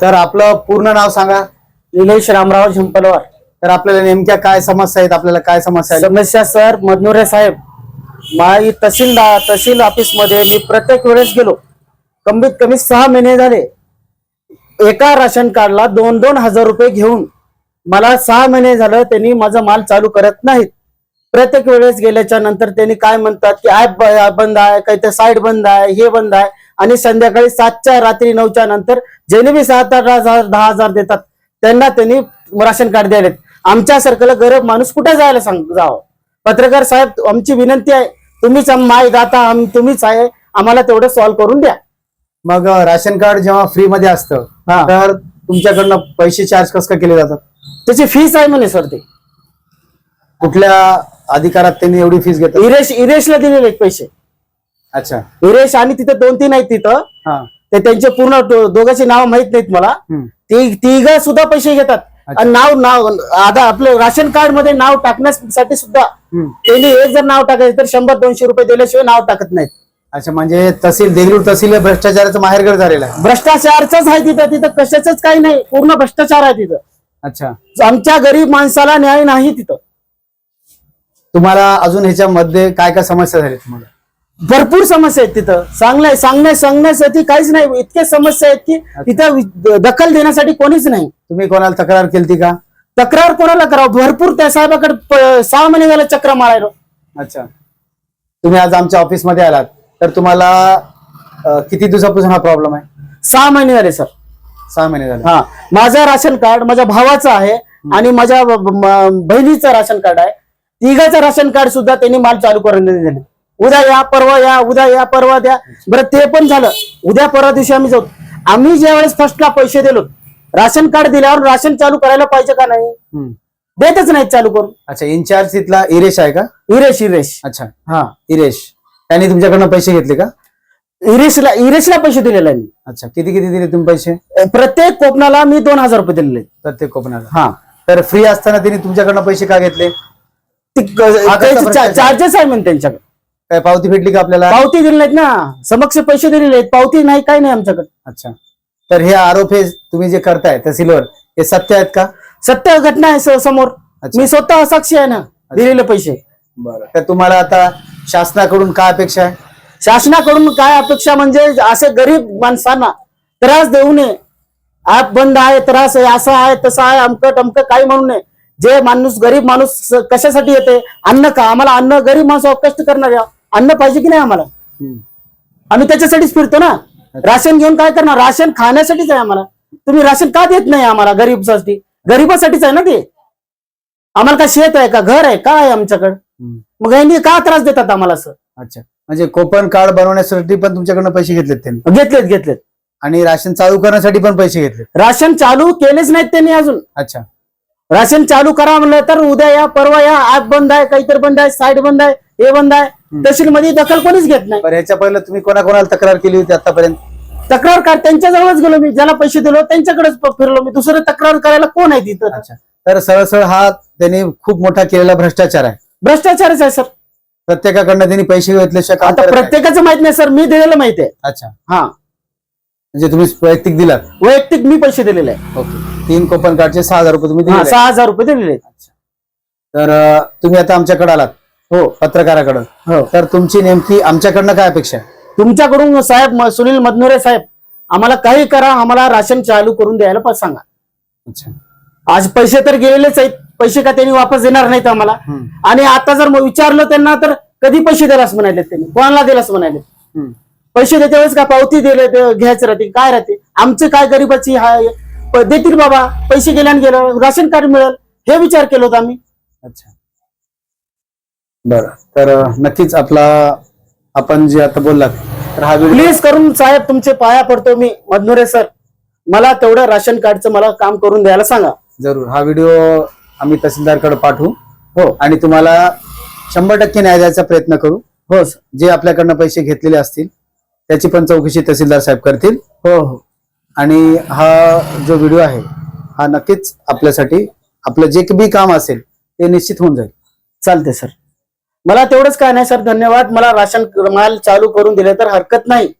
तर आपलं पूर्ण नाव सांगा. निलेश रामराव झंपलवार तर आपल्याला नेमक्या काय समस्या आहेत? आपल्याला काय समस्या आहेत? समस्या सर मधनुरे साहेब माझी तहसील तहसील ऑफिसमध्ये मी प्रत्येक वेळेस गेलो. कमीत कमी सहा महिने झाले. एका राशन कार्डला दोन दोन हजार रुपये घेऊन मला सहा महिने झालं त्यांनी माझा माल चालू करत नाहीत. प्रत्येक वेळेस गेल्याच्यानंतर त्यांनी काय म्हणतात की ऍप बंद आहे काही तर साईट बंद आहे हे बंद आहे. आणि संध्याकाळी सातच्या रात्री नऊच्या नंतर ज्यांनी बी सात आठ हजार दहा हजार देतात. त्यांना त्यांनी राशन कार्ड द्यायलेत. आमच्यासारखं गरीब माणूस कुठे जायला सांग जावं? पत्रकार साहेब आमची विनंती आहे तुम्हीच माय दाता तुम्हीच आहे आम्हाला तेवढं सॉल्व्ह करून द्या. मग राशन कार्ड जेव्हा फ्री मध्ये असतं हा. तर तुमच्याकडनं पैसे चार्ज कसं काय केले जातात? त्याची फीस आहे म्हणे सर ते. कुठल्या अधिकारात त्यांनी एवढी फीस घेतात? इरेश इरेशला दिलेले पैसे. अच्छा. इरेश आणि तिथे दोन तीन आहेत तिथं. हा. ते त्यांचे पूर्ण दोघांचे नाव माहीत नाहीत मला. ती तिघ सुद्धा पैसे घेतात. आणि नाव नाव आता आपलं राशन कार्डमध्ये नाव टाकण्यासाठी सुद्धा. त्यांनी एक जर नाव टाकायचं तर शंभर दोनशे रुपये दिल्याशिवाय नाव टाकत नाहीत. अच्छा म्हणजे तहसील देगलूर तहसील भ्रष्टाचाराचं माहेरघर झालेलं आहे. भ्रष्टाचारच आहे तिथं. तिथं कशाच काही नाही. पूर्ण भ्रष्टाचार आहे तिथं. अच्छा. आमच्या गरीब माणसाला न्याय नाही तिथं. तुम्हाला अजून ह्याच्यामध्ये काय काय समस्या झाली तुम्हाला? भरपूर समस्या आहेत तिथं. सांगण्या सांगण्या सांगण्यासाठी काहीच नाही. इतके समस्या आहेत की तिथं दखल देण्यासाठी कोणीच नाही. तुम्ही कोणाला तक्रार केली का? तक्रार कोणाला करावं? भरपूर त्या साहेबाकडे सहा महिने झाले चक्र मारायला. अच्छा. तुम्ही आज आमच्या ऑफिसमध्ये आलात. तर तुम्हाला अं, किती दिवसापासून हा प्रॉब्लेम आहे? सहा महिने झाले सर. सहा महिने झाले. हा. माझं राशन कार्ड माझ्या भावाचं आहे आणि माझ्या ब- ब- म- बहिणीचं राशन कार्ड आहे. तिघाचं राशन कार्ड सुद्धा त्यांनी माल चालू करून दिले. उद्या या परवा या उद्या या परवा द्या. बरं ते पण झालं. उद्या परवा दिवशी आम्ही जाऊ. आम्ही ज्या वेळेस फर्स्टला पैसे दिलो राशन कार्ड दिल्यावर राशन चालू करायला पाहिजे का नाही. देतच नाही चालू करून. अच्छा इन्चार्ज तिथला इरेश आहे का? इरेश इरेश. अच्छा. हा. इरेश. त्यांनी तुमच्याकडनं पैसे घेतले का? इरेशला इरेशला पैसे दिलेले आहे मी. अच्छा किती किती दिले तुम्ही पैसे? प्रत्येक कोकणाला मी दोन हजार रुपये दिलेले. प्रत्येक कोकणाला. हा. तर फ्री असताना त्यांनी तुमच्याकडनं पैसे का घेतले. चार्जेस आहे? म्हणून त्यांच्याकडे. काय पावती भेटली का आपल्याला? पावती दिली नाहीत ना. समक्ष पैसे दिलेले आहेत. पावती नाही काय नाही आमच्याकडे. अच्छा. तर हे आरोप हे तुम्ही जे करताय तहसीलवर हे सत्य आहेत का? सत्य घटना आहे स- समोर. अच्छा. मी स्वतः साक्षी आहे ना दिलेले पैसे. बरं. तर तुम्हाला आता शासनाकडून काय अपेक्षा आहे? शासनाकडून काय अपेक्षा म्हणजे असे गरीब माणसांना त्रास देऊ नये. ऍप बंद आहे त्रास आहे असं आहे तसं आहे अमकं टमकं काही म्हणू नये. जे माणूस गरीब माणूस स- कशासाठी येते? अन्न का? आम्हाला अन्न गरीब माणूस आहोत, कष्ट करणार अन्न पाहिजे की नाही आम्हाला. आम्ही त्याच्यासाठीच फिरतो ना. राशन घेऊन काय करणार? राशन खाण्यासाठीच आहे आम्हाला. तुम्ही राशन का देत नाही आम्हाला गरीबसाठी? गरीबासाठीच आहे ना ते. आम्हाला काय शेत आहे का? घर आहे? काय आहे आमच्याकडे. मग यांनी का त्रास देतात आम्हाला असं? अच्छा. म्हणजे कोपन कार्ड बनवण्यासाठी पण तुमच्याकडनं पैसे घेतलेत त्यांनी? घेतलेत घेतलेत. आणि राशन चालू करण्यासाठी पण पैसे घेतले राशन चालू केलेच नाहीत त्यांनी अजून. अच्छा. राशन चालू करा म्हणलं तर उद्या या परवा या ऍप बंद आहे काहीतरी बंद आहे साईट बंद आहे हे बंद आहे. तहसील मध्ये दखल कोणीच घेत नाही. बरं ह्याच्या पहिलं तुम्ही कोणाकोणाला तक्रार केली होती आतापर्यंत? तक्रार कर त्यांच्याजवळच गेलो मी ज्याला पैसे दिलो त्यांच्याकडेच फिरलो मी. दुसरं तक्रार करायला कोण आहे तिथं? अच्छा. तर सरळ हा त्यांनी खूप मोठा केलेला भ्रष्टाचार आहे. भ्रष्टाचारच आहे सर. प्रत्येकाकडनं त्यांनी पैसे घेतल्याशिवाय काम आता करत नाही. प्रत्येकाचं माहीत नाही सर. मी दिलेलं माहिती आहे. अच्छा. हा. म्हणजे तुम्ही वैयक्तिक दिलात? वैयक्तिक मी पैसे दिलेले आहे. ओके. तीन कोपन कार्डचे सहा हजार रुपये तुम्ही हा, सहा हजार रुपये दिलेले आहेत. तर अं, तुम्ही आता आमच्याकडे आलात. हो. पत्रकाराकडं. हो. तर तुमची नेमकी आमच्याकडनं काय अपेक्षा आहे? तुमच्याकडून साहेब म- सुनील मदनुरे साहेब आम्हाला काही करा आम्हाला राशन चालू करून द्यायला पण सांगा. अच्छा. आज पैसे तर गेलेलेच आहेत. पैसे का त्यांनी वापस देणार नाहीत आम्हाला? हम्म. आणि आता जर मग विचारलं त्यांना तर कधी पैसे दिलास म्हणाले त्यांनी? कोणाला दिलास म्हणाले हम्म. पैसे देते वेळेस का पावती दिले ते घ्यायचं राहते काय राहते? आमचे काय गरीबाची प- देतील बाबा. पैसे गेल्याने गेलं. राशन कार्ड मिळेल. हे विचार केलं होतं आम्ही. अच्छा. बरं. तर नक्कीच आपला आपण जे आता बोललात तर हा व्हिडिओ प्लीज करून साहेब तुमचे पाया पडतो मी. मधनुरे सर मला तेवढं राशन कार्डचं मला काम करून द्यायला सांगा. जरूर. हा व्हिडिओ आम्ही तहसीलदारकडे पाठवू. हो. आणि तुम्हाला शंभर टक्के न्याय द्यायचा प्रयत्न करू. हो जे आपल्याकडनं पैसे घेतलेले असतील त्याची पण चौकशी तहसीलदार साहेब करतील. हो हो. आणि हा जो व्हिडिओ आहे हा नक्कीच आपल्यासाठी आपलं जे बी काम असेल ते निश्चित होऊन जाईल. चालते सर मला तेवढंच काय नाही सर धन्यवाद. मला राशन माल चालू करून दिले तर हरकत नाही.